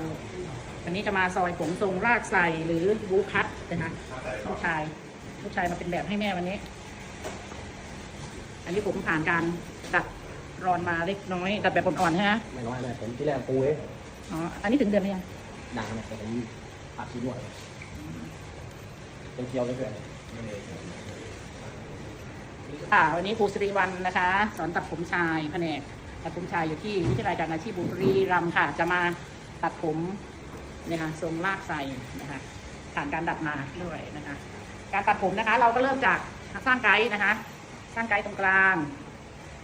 ดูวันนี้จะมาซอยผมทรงรากใส่หรือบูคัตนะคะลูกชายลูกชายมาเป็นแบบให้แม่วันนี้ อันนี้ผมผ่านการดัดรอนมาเล็กน้อยดัดแบบอ่อนๆใช่ไหมไม่น้อยเลยผมที่แรกปูเองอ๋ออันนี้ถึงเดือนหรือยังด่างเนี่ยแต่ผมอัดชิ้นหมดเป็นเกียวเลยเพื่อนค่ะวันนี้ครูสิริวัลนะคะ สอนตัดผมชายแผนกตัดผมชายอยู่ที่วิทยาลัยการอาชีพบุรีรัมย์ค่ะจะมา ตัดผมนะคะทรงลากใส่นะคะผ่านการดัดมาด้วยนะคะ การตัดผมนะคะ เราก็เริ่มจากสร้างไกด์นะคะ สร้างไกด์ตรงกลาง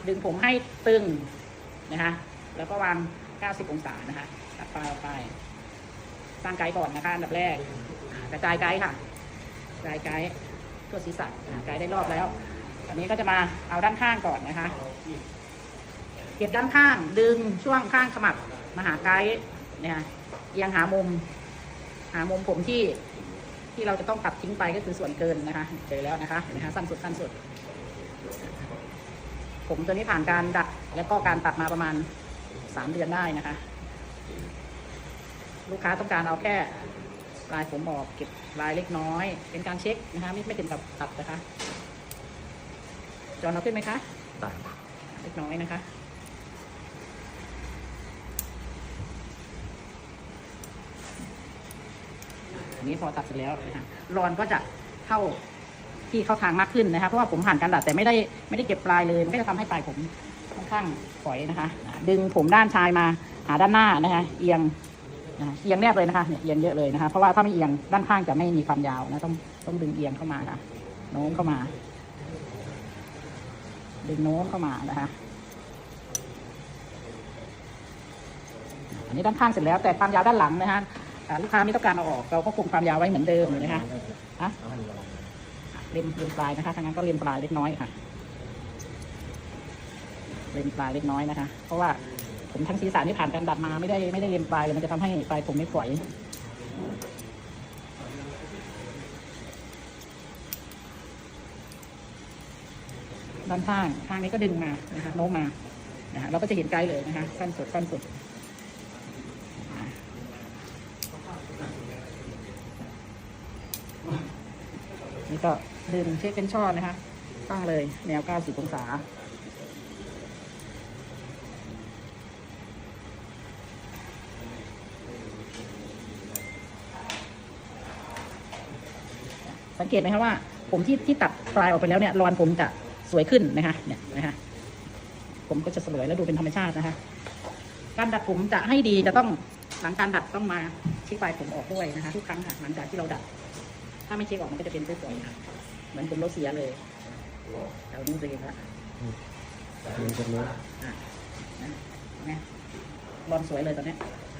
ดึงผมให้ตึงนะคะ แล้วก็วาง 90 องศานะคะตัดปลายออกไป สร้างไกด์ก่อนนะคะอันดับแรกกระจายไกด์ค่ะกระจายไกด์ทั่วศีรษะไกด์ได้รอบแล้วอันนี้ก็จะมาเอาด้านข้างก่อนนะคะเก็บด้านข้างดึงช่วงข้างขมับมาหาไกด์ เนี่ยเอียงหามุม หามุมผมที่ที่เราจะต้องตัดทิ้งไปก็คือส่วนเกินนะคะ เจอแล้วนะคะเห็นไหมคะสั้นสุดสั้นสุด ผมตัวนี้ผ่านการดัดแล้วก็การตัดมาประมาณสามเดือนได้นะคะ ลูกค้าต้องการเอาแค่ลายผมออกเก็บลายเล็กน้อย เป็นการเช็คนะคะ ไม่ไม่ถึงกับตัดนะคะ จอเอาขึ้นไหมคะต่างเล็กน้อยนะคะ อันนี้พอตัดเสร็จแล้วนะคะรอนก็จะเข้าที่เข้าทางมากขึ้นนะคะเพราะว่าผมผ่านการดัดแต่ไม่ได้ไม่ได้เก็บปลายเลยมันก็จะทำให้ปลายผมค่อนข้างฝอยนะคะ ดึงผมด้านชายมาหาด้านหน้านะคะเอียงเอียงแนบเลยนะคะเนี่ยเอียงเยอะเลยนะคะ เพราะว่าถ้าไม่เอียงด้านข้างจะไม่มีความยาวนะต้องต้องดึงเอียงเข้ามาค่ะโน้มเข้ามา ดึงโน้มเข้ามานะคะอันนี้ด้านข้างเสร็จแล้วแต่ความยาวด้านหลังนะคะ อ่าลูกค้าไม่ต้องการเอาออก เราก็คงความยาวไว้เหมือนเดิมนะคะฮะเอาให้ดูระเล็มเล็มปลายนะคะทางนั้นก็เล็มปลายเล็กน้อยค่ะ เล็มปลายเล็กน้อยนะคะ เพราะว่าผมทั้งศีรษะที่ผ่านการดัดมาไม่ได้ไม่ได้เล็มปลายเลยมันจะทำให้ปลายผมไม่ฝอยด้านข้างข้างนี้ก็ดึงมานะคะโน้มมานะคะเราก็จะเห็นไกลเลยนะคะสั้นสุดสั้นสุด ก็ดึงเช็คเป็นช่อนะคะ ตั้งเลยแนว 90 องศา สังเกตไหมคะว่า ผมที่ที่ตัดปลายออกไปแล้วเนี่ยรอนผมจะสวยขึ้นนะคะเนี่ยนะคะผมก็จะสวยแล้วดูเป็นธรรมชาตินะคะ การดัดผมจะให้ดีจะต้องหลังการดัดต้องมาเช็คปลายผมออกด้วยนะคะทุกครั้งค่ะหลังจากที่เราดัด ถ้าไม่เช็คออกมันก็จะเป็นฝอยๆค่ะเหมือนผมรถเสียเลยเราดูตัวเองละยืนตรงนู้นอะนะนะบอลสวยเลยตอนเนี้ย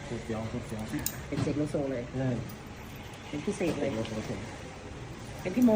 สุดเสียวสุดเสียวอะเป็นเสกโลโซเลยเออเป็นพิเศษเลเต็ยมรถเลยเป็นพี่โม